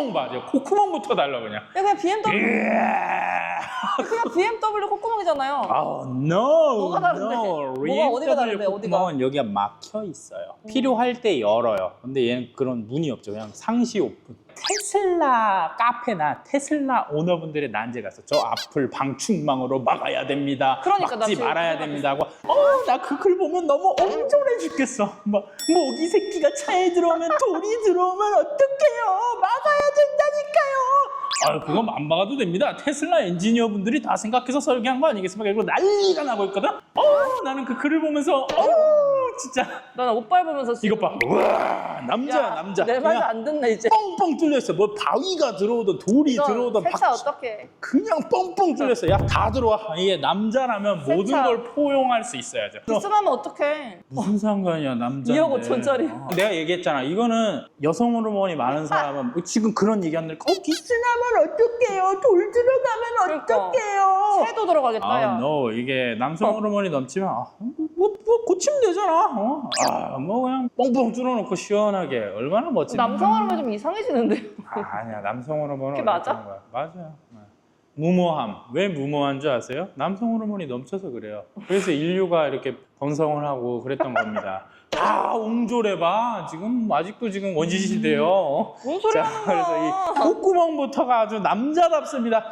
콧구멍 봐. 저 콧구멍부터 달라 그냥. 야, 그냥 BMW, 이야. 그냥 BMW 콧구멍이잖아요. 아, no, 뭐가 다른데? no. 뭐가 어디가 다른데, 어디가? 콧구멍은 여기가 막혀 있어요. 필요할 때 열어요. 근데 얘는 그런 문이 없죠. 그냥 상시 오픈. 테슬라 카페나 테슬라 오너분들의 난제 갔어. 저 앞을 방충망으로 막아야 됩니다. 그러니까 나 막지 지금 말아야 생각했어. 됩니다. 하고, 어, 나 그 글 보면 너무 엉졸해 죽겠어. 막 모기 새끼가 차에 들어오면 돌이 들어오면 어떡해요? 된다니까요. 아, 그거 안 막아도 됩니다. 테슬라 엔지니어 분들이 다 생각해서 설계한 거 아니겠습니까? 이거 난리가 나고 있거든. 어, 나는 그 글을 보면서, 어, 진짜 나는 옷 밟으면서 이거 봐, 우와, 남자, 야, 남자. 내 그냥 안 듣네 이제. 뻥뻥 뚫렸어. 뭐 바위가 들어오든 돌이 들어오든 세차 막 어떡해. 그냥 뻥뻥 뚫렸어. 야, 다 들어와. 이게 남자라면 모든 세차. 걸 포용할 수 있어야죠. 비스하면 어떡해. 무슨 상관이야 남자. 2억 5천짜리. 내가 얘기했잖아. 이거는 여성 호르몬이 많은 사람은 뭐 지금 그런 얘기하는 거. 어 비스나면 어떡해요? 돌 들어가면 그러니까. 어떡해요? 새도 들어가겠다 아, 야. no. 이게 남성 호르몬이 넘치면 아, 뭐, 뭐 고치면 되잖아. 어? 아, 뭐 그냥 뻥뻥 뚫어놓고 시원하게 얼마나 멋진. 남성 호르몬 좀 이상해지는데. 아, 아니야 남성 호르몬은 그게 맞아? 어떤 거야? 맞아요. 네. 무모함 왜 무모한 줄 아세요? 남성 호르몬이 넘쳐서 그래요. 그래서 인류가 이렇게 번성을 하고 그랬던 겁니다. 다 옹졸해봐. 지금 아직도 지금 원시 시대요. 뭔 소리 자, 하는 그래서 거야. 이 콧구멍부터가 아주 남자답습니다.